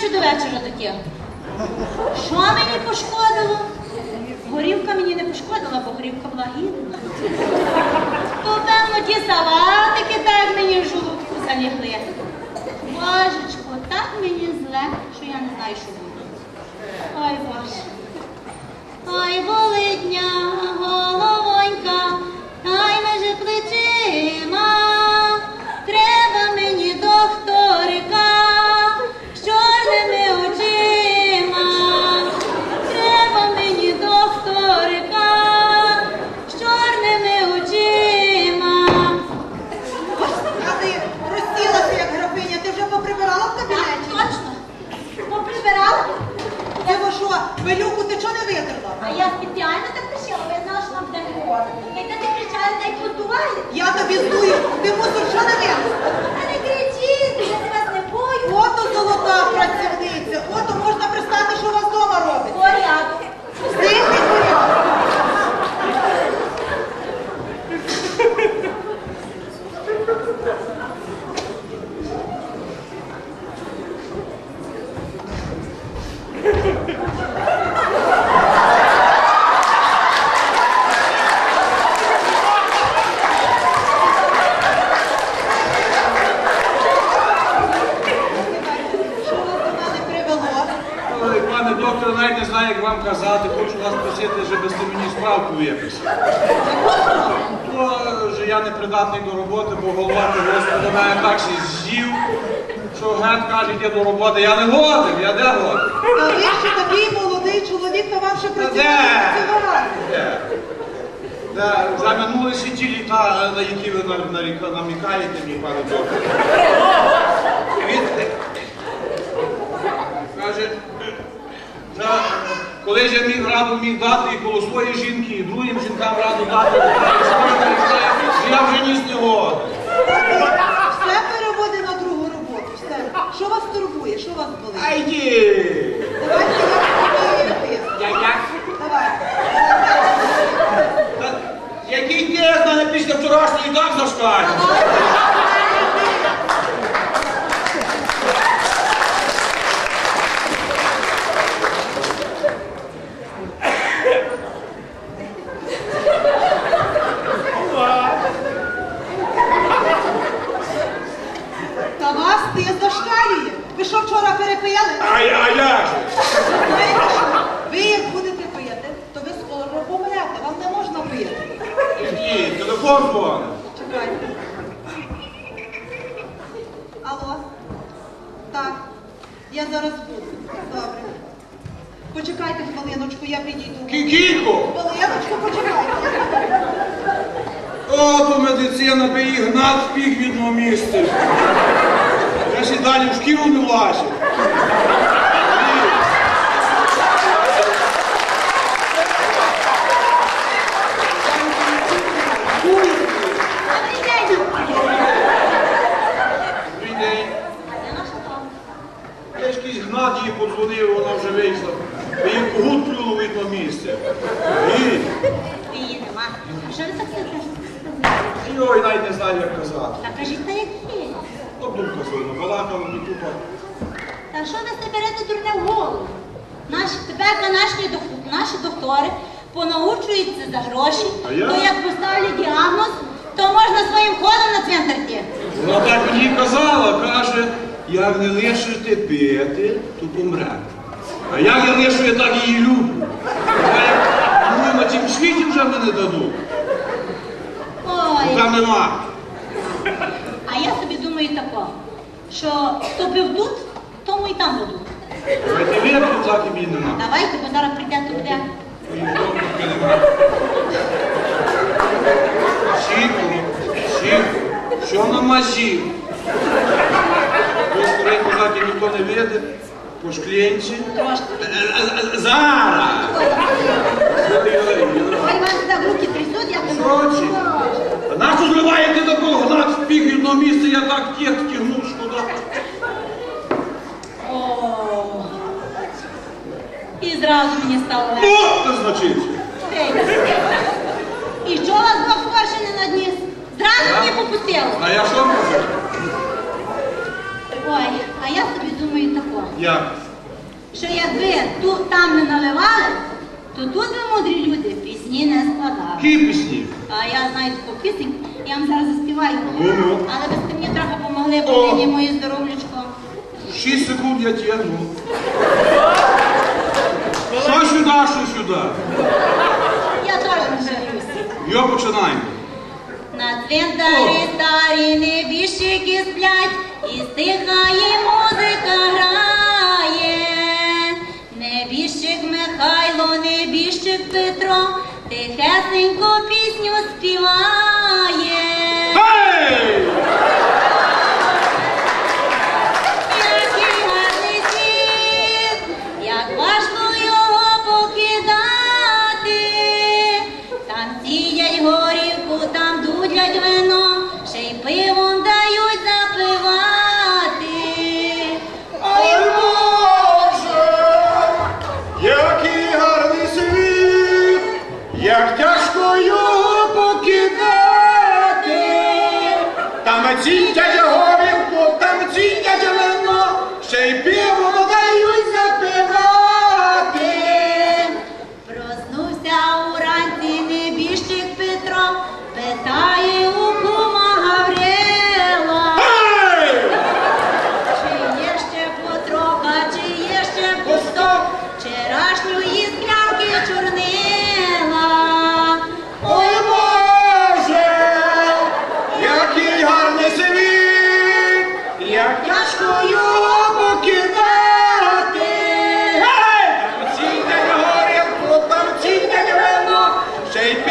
чи до вечора таке. Що мені пошкодило? Горівка мені не пошкодила, бо горівка була гідна. То, певно, ті салатики так мені в жолудку залігли. Божечко, так мені зле, що я не знаю, що буде. Ой, Боже. Ой, болидня, пилюку ти чого не витерла? А я спеціально так пишила, бо я знала, що нам буде говорити. Якщо ти кричала, дай подувай. Я тобі здую, ти мусор що не винесла? Та не кричіть, я вас не бою. Ото золота працівниця, ото можна пристати, що у вас вдома робить. Порядок. Стихний порядок. Що вас до мене привело? Ой, пане доктор, навіть не знаю, як вам казати. Хочу вас просити, щоб ви мені справку виписали. То, що я не придатний до роботи, бо голова до мене так ще з'їв, що гет каже, йди до роботи. Я не годен, я де годен? Та ви ще такий молодий чоловік, то вам ще працювати де? Де? Вже минулися ті літа, на які ви намікаєте, мій пане доктор. Він каже, вже колись я міг раду міг дати і коло своєї жінки, і другим жінкам раду дати, і я вже ніс не годен. Все переводи на другу роботу. Все. Що вас турбує? Що вас болить? Ай ді! Давайте я як? Давай. Який тест мене після вчорашньої і так зашкалює? Та вас ти зашкалює. Ви що вчора перепияли? А я, а як же? Ви як будете пити, то ви скоро помрете. Вам не можна пити. Ні, телефон дзвонить. Чекайте. Алло? Так. Я зараз буду. Добре. Почекайте хвилиночку, я підійду. Кікіко! Хвилиночку, почекайте. Ото медицина би їх гнат в пік від місця. Я ще далі в шкіру не влазив. Я якийсь гнат їй подзвонив, вона вже вийшла. Ви їм когут. І, Її нема. Що ви так сидите? ой, навіть не знаю, як казати. Та кажіть, та як От думка сильно, балакала мені тупо. Та що ви себе берете дурне в голову? Наші, тепер наші, наші доктори понаучуються за гроші, А я? то як поставлять діагноз, то можна своїм ходом на цвинтар йти. Вона так мені казала, каже, як не лишите пити, то помре. А як я лишу, я так її люблю. А як, ну, на цім світі вже мене дадуть. Ой, Там нема. а я собі думаю тако, що хто пив тут, тому і там дадуть. Давайте вип'ю, так і нема. Давайте, бо зараз прийде. Ой, добре. Сіку, сіку, що на мазі? Ви скоренько так ніхто не видить, по. Трошки. Е, Зараз! Ой, вас так руки трясуть, ви Сочі. А нащо зливаєте такого гнат в пік одного місця, я так тєт тягнув, шкода. О. І зразу мені стало легше. О, це значить. І що вас Бог скорше не надніс? Зразу мені попустило. А я що можу? Ой, а я собі думаю тако, Як? що якби тут там не наливали, то тут би мудрі люди пісні не складали. Які пісні? А я знаю таку пісень, я вам зараз заспіваю. Ну-ну. Але ви сте мені трохи помогли, О. бо нині моє здоров'ячко. Шість секунд я тягну. Що сюди, що сюди? Я теж розжалюся. Йо, починаємо. На цвинтарі старі небіжчики сплять, і стихає музика грає. Небіжчик Михайло, небіжчик Петро, тихесенько пісню співає. Як тяжко його покидати, там цінтя Amen.